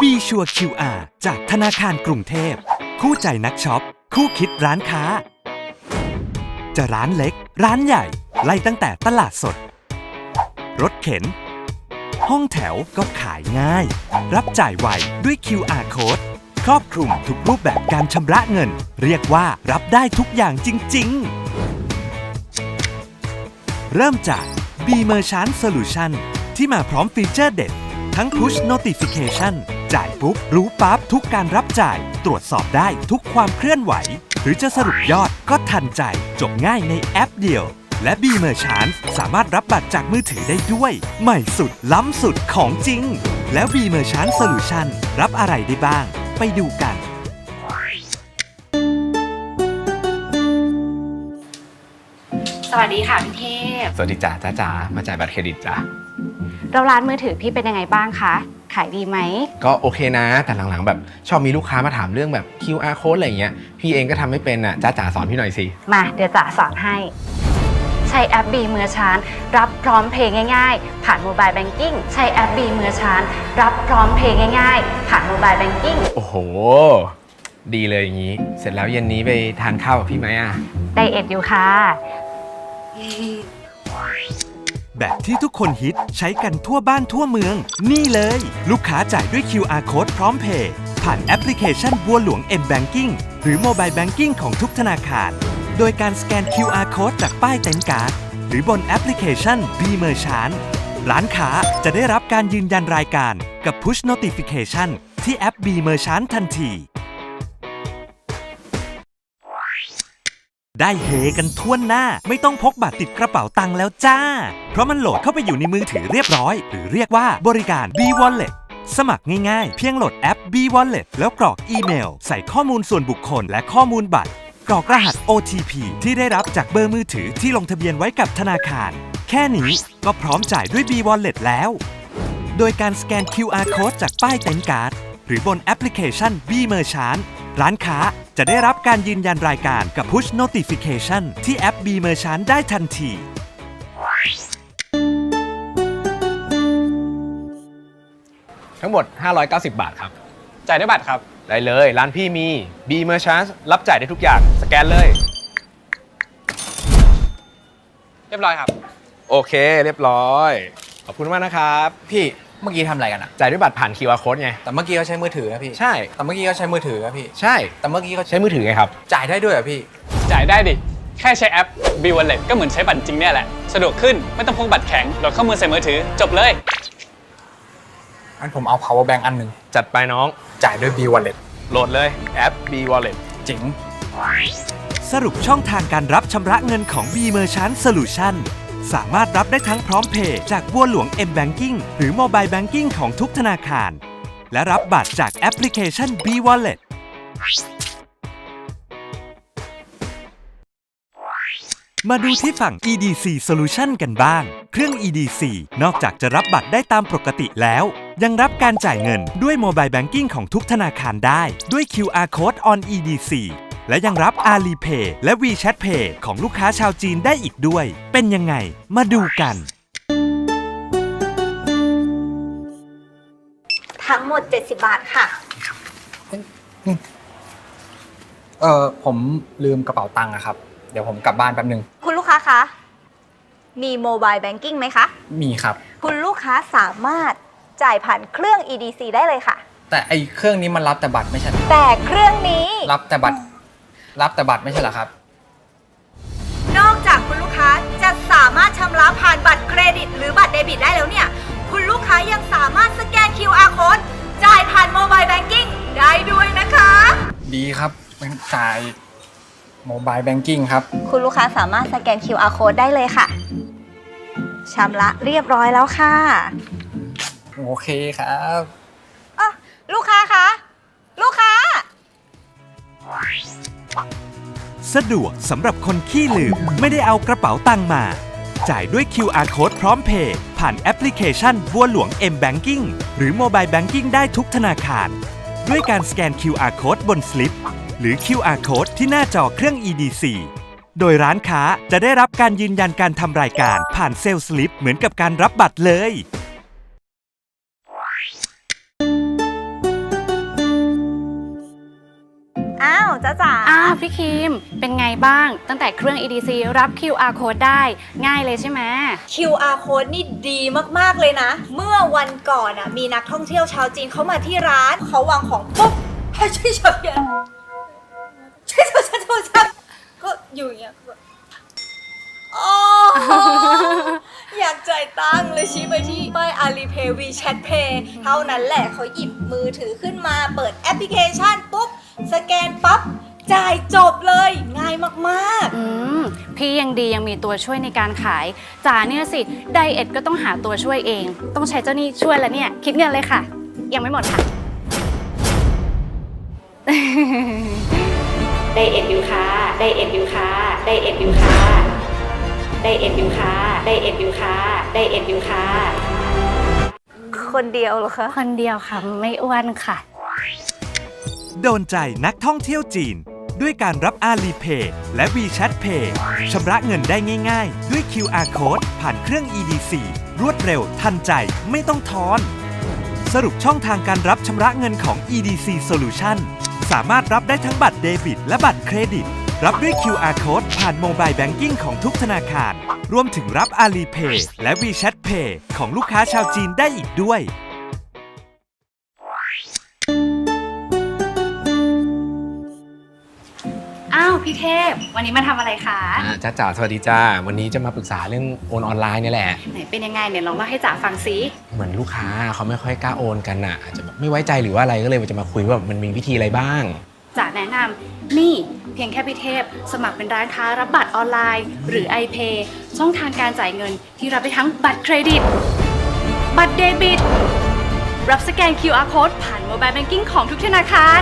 b ีชัว QR จากธนาคารกรุงเทพ คู่ใจนักช็อป คู่คิดร้านค้า จะร้านเล็ก ร้านใหญ่ ไล่ตั้งแต่ตลาดสด รถเข็น ห้องแถวก็ขายง่าย รับจ่ายไวด้วย QR code ครอบคลุมทุกรูปแบบการชำระเงิน เรียกว่ารับได้ทุกอย่างจริง ๆ เริ่มจาก B Merchant Solution ที่มาพร้อมฟีเจอร์เด็ด ทั้ง Push Notification จ่ายปุ๊บ รู้ปั๊บทุกการรับจ่าย ตรวจสอบได้ทุกความเคลื่อนไหว หรือจะสรุปยอดก็ทันใจ จบง่ายในแอปเดียว และ B Merchant สามารถรับบัตรจากมือถือได้ด้วย ใหม่สุดล้ำสุดของจริง แล้ว B Merchant Solution รับอะไรได้บ้าง ไปดูกัน สวัสดีค่ะพี่เทพ สวัสดีจ้าจ้าจ๋ามาจ่ายบัตรเครดิตจ้า เราร้านมือถือพี่เป็นยังไงบ้างคะ ขายดีไหม ก็โอเคนะ แต่หลังๆ แบบชอบมีลูกค้ามาถามเรื่องแบบ QR code อะไรอย่างเงี้ย พี่เองก็ทำไม่เป็นอะจ้าจ๋าสอนพี่หน่อยสิ มาเดี๋ยวจ๋าสอนให้ ใช้แอปบีมือชานรับพร้อมเพย์ง่ายๆ ผ่านโมบายแบงกิ้งใช้แอปบีมือชานรับพร้อมเพย์ง่ายๆ ผ่านโมบายแบงกิ้งโอ้โห ดีเลยอย่างนี้ เสร็จแล้วเย็นนี้ไปทานข้าวกับพี่ไหมอะ ไดเอทอยู่ค่ะ แบบที่ทุกคนฮิตใช้กันทั่วบ้านทั่วเมือง นี่เลย ลูกค้าจ่ายด้วย QR code พร้อมเพย์ผ่านแอปพลิเคชันบัวหลวง M Banking หรือ Mobile Banking ของทุกธนาคาร โดยการสแกน QR code จากป้ายเต็นท์การ์ดหรือบนแอปพลิเคชัน B Merchant ร้านค้าจะได้รับการยืนยันรายการกับ Push Notification ที่แอป B Merchant ทันที ได้เฮกันทั่วหน้า ไม่ต้องพกบัตรติดกระเป๋าตังค์แล้วจ้า เพราะมันโหลดเข้าไปอยู่ในมือถือเรียบร้อย หรือเรียกว่าบริการ B Wallet สมัครง่ายๆ เพียงโหลดแอป B Wallet แล้วกรอกอีเมล ใส่ข้อมูลส่วนบุคคลและข้อมูลบัตร กรอกรหัส OTP ที่ได้รับจากเบอร์มือถือที่ลงทะเบียนไว้กับธนาคาร แค่นี้ก็พร้อมจ่ายด้วย B Wallet แล้ว โดยการสแกน QR code จากป้ายเต็นท์การ์ด หรือบนแอปพลิเคชัน B Merchant ร้านค้า จะได้รับการยืนยันรายการกับ Push Notification ที่แอป B Merchant ได้ทันที ทั้งหมด 590 บาทครับ จ่ายด้วยบัตรครับ ได้เลย ร้านพี่มี B Merchant รับจ่ายได้ทุกอย่าง สแกนเลย เรียบร้อยครับ โอเค เรียบร้อย ขอบคุณมากนะครับ พี่ เมื่อกี้ทำอะไรกันอะจ่ายด้วยบัตรผ่าน QR code ไง แต่เมื่อกี้เขาใช้มือถือนะพี่ใช่ แต่เมื่อกี้เขาใช้มือถือนะพี่ ใช่ แต่เมื่อกี้เขาใช้มือถือไงครับ จ่ายได้ด้วยเหรอพี่ จ่ายได้ดิ แค่ใช้แอป B Wallet ก็เหมือนใช้บัตรจริงเนี่ยแหละ สะดวกขึ้นไม่ต้องพกบัตรแข็งโหลดเข้ามือใส่มือถือ จบเลยงั้นผมเอา power bank อันหนึ่งจัดไปน้อง จ่ายด้วย B wallet โหลดเลยแอป B Wallet เจ๋ง สรุปช่องทางการรับชำระเงินของ B Merchant Solution สามารถรับได้ทั้งพร้อมเพย์จากบัวหลวง M Banking หรือ Mobile Banking ของทุกธนาคาร และรับบัตรจากแอปพลิเคชัน B Wallet มาดูที่ฝั่ง EDC Solution กันบ้าง เครื่อง EDC นอกจากจะรับบัตรได้ตามปกติแล้ว ยังรับการจ่ายเงินด้วย Mobile Banking ของทุกธนาคารได้ ด้วย QR Code on EDC และยังรับ Alipay และ WeChat Pay ของลูกค้าชาวจีนได้อีกด้วย เป็นยังไง มาดูกัน ทั้งหมด 70 บาทค่ะ เออผมลืมกระเป๋าตังค์อะครับ เดี๋ยวผมกลับบ้านแป๊บนึง คุณลูกค้าคะ มีโมบายแบงกิ้งไหมคะ มีครับ คุณลูกค้าสามารถจ่ายผ่านเครื่อง EDC ได้เลยค่ะ แต่ไอเครื่องนี้มันรับแต่บัตรไม่ใช่เหรอแต่เครื่องนี้ รับแต่บัตร รับแต่บัตรไม่ใช่เหรอครับ นอกจากคุณลูกค้าจะสามารถชำระผ่านบัตรเครดิต หรือบัตรเดบิตได้แล้วเนี่ย คุณลูกค้ายังสามารถสแกน QR code จ่ายผ่านโมบายแบงกิ้งได้ด้วยนะคะ ดีครับงั้นจ่ายโมบายแบงกิ้งครับ คุณลูกค้าสามารถสแกน QR code ได้เลยค่ะชำระเรียบร้อยแล้วค่ะ โอเคครับ สะดวกสำหรับคนขี้ลืมไม่ได้เอากระเป๋าตังมา จ่ายด้วย QR Code พร้อมเพย์ผ่านแอปพลิเคชันบัวหลวง M Banking หรือ Mobile Banking ได้ทุกธนาคาร ด้วยการสแกน QR Code บนสลิป หรือ QR Code ที่หน้าจอเครื่อง EDC โดยร้านค้าจะได้รับการยืนยันการทำรายการผ่านเซลล์สลิปเหมือนกับการรับบัตรเลย พี่คิม เป็นไงบ้าง ตั้งแต่เครื่อง EDC รับ QR code ได้ง่ายเลยใช่ไหม QR code นี่ดีมากๆเลยนะ เมื่อวันก่อนอะมีนักท่องเที่ยวชาวจีนเขามาที่ร้านเขาวางของปุ๊บให้ช่วยฉับเพียนช่วยฉับฉับฉับก็อยู่อย่างเงี้ยแบบโอ้อยากจ่ายตังค์เลยชี้ไปที่ป้าย Alipay WeChat Pay เท่านั้นแหละเขาหยิบมือถือขึ้นมาเปิดแอปพลิเคชันปุ๊บ สแกนปั๊บ จ่ายจบเลย ง่ายมากๆอืมพี่ยังดียังมีตัวช่วยในการขายจ๋าเนี่ยสิไดเอทก็ต้องหาตัวช่วยเอง ต้องใช้เจ้าหนี้ช่วยแล้วเนี่ย คิดเงินเลยค่ะ ยังไม่หมดค่ะ ไดเอทอยู่ค่ะไดเอทอยู่ค่ะไดเอทอยู่ค่ะไดเอทอยู่ค่ะไดเอทอยู่ค่ะไดเอทอยู่ค่ะคนเดียวเหรอคะ คนเดียวค่ะ ไม่อ้วนค่ะ โดนใจนักท่องเที่ยวจีน ด้วยการรับ Alipay และ WeChat Pay ชำระเงินได้ง่าย ๆ ด้วย QR Code ผ่านเครื่อง EDC รวดเร็วทันใจไม่ต้องทอน สรุปช่องทางการรับชำระเงินของ EDC Solution สามารถรับได้ทั้งบัตรเดบิต และบัตรเครดิต รับด้วย QR Code ผ่านโมบายแบงกิ้งของทุกธนาคาร รวมถึงรับ Alipay และ WeChat Pay ของลูกค้าชาวจีนได้อีกด้วย พี่เทพ วันนี้มาทำอะไรคะอ่าจ้าจ๋าสวัสดีจ้า วันนี้จะมาปรึกษาเรื่องโอนออนไลน์เนี่ยแหละ ไหนเป็นยังไงเนี่ยลองเล่าให้จ๋าฟังซิเหมือนลูกค้าเขาไม่ค่อยกล้าโอนกันอะอาจจะแบบไม่ไว้ใจหรือว่าอะไรก็เลยจะมาคุยว่ามันมีวิธีอะไรบ้าง จ๋าแนะนำนี่เพียงแค่พี่เทพ สมัครเป็นร้านค้ารับบัตรออนไลน์ หรือ iPay ช่องทางการจ่ายเงินที่รับได้ทั้งบัตรเครดิต บัตรเดบิต รับสแกน QR code ผ่านโมบายแบงกิ้งของทุกธนาคาร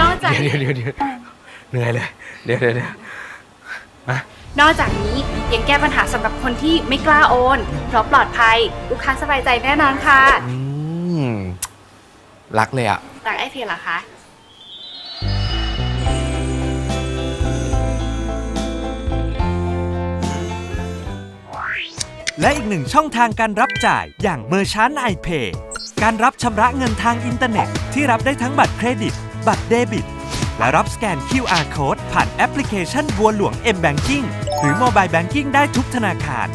นอกจาก เดี๋ยวเดี๋ยวเดี๋ยวเหนื่อยเลย เดี๋ยวเดี๋ยวเดี๋ยวนอกจากนี้ยังแก้ปัญหาสำหรับคนที่ไม่กล้าโอน เพราะปลอดภัย ลูกค้าสบายใจแน่นอนค่ะอืมรักเลยอะ จากไอเพเหรอคะและอีกหนึ่งช่องทางการรับจ่ายอย่าง Merchant iPay การรับชำระเงินทางอินเทอร์เน็ต ที่รับได้ทั้งบัตรเครดิต บัตรเดบิต และรับสแกน QR Code ผ่านแอปพลิเคชันบัวหลวง M Banking หรือ Mobile Banking ได้ทุกธนาคาร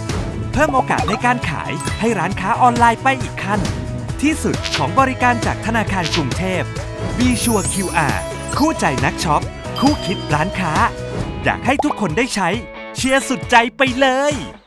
เพิ่มโอกาสในการขายให้ร้านค้าออนไลน์ไปอีกขั้น ที่สุดของบริการจากธนาคารกรุงเทพ b ีชัว QR คู่ใจนักช็อป คู่คิดร้านค้า อยากให้ทุกคนได้ใช้ เชียร์สุดใจไปเลย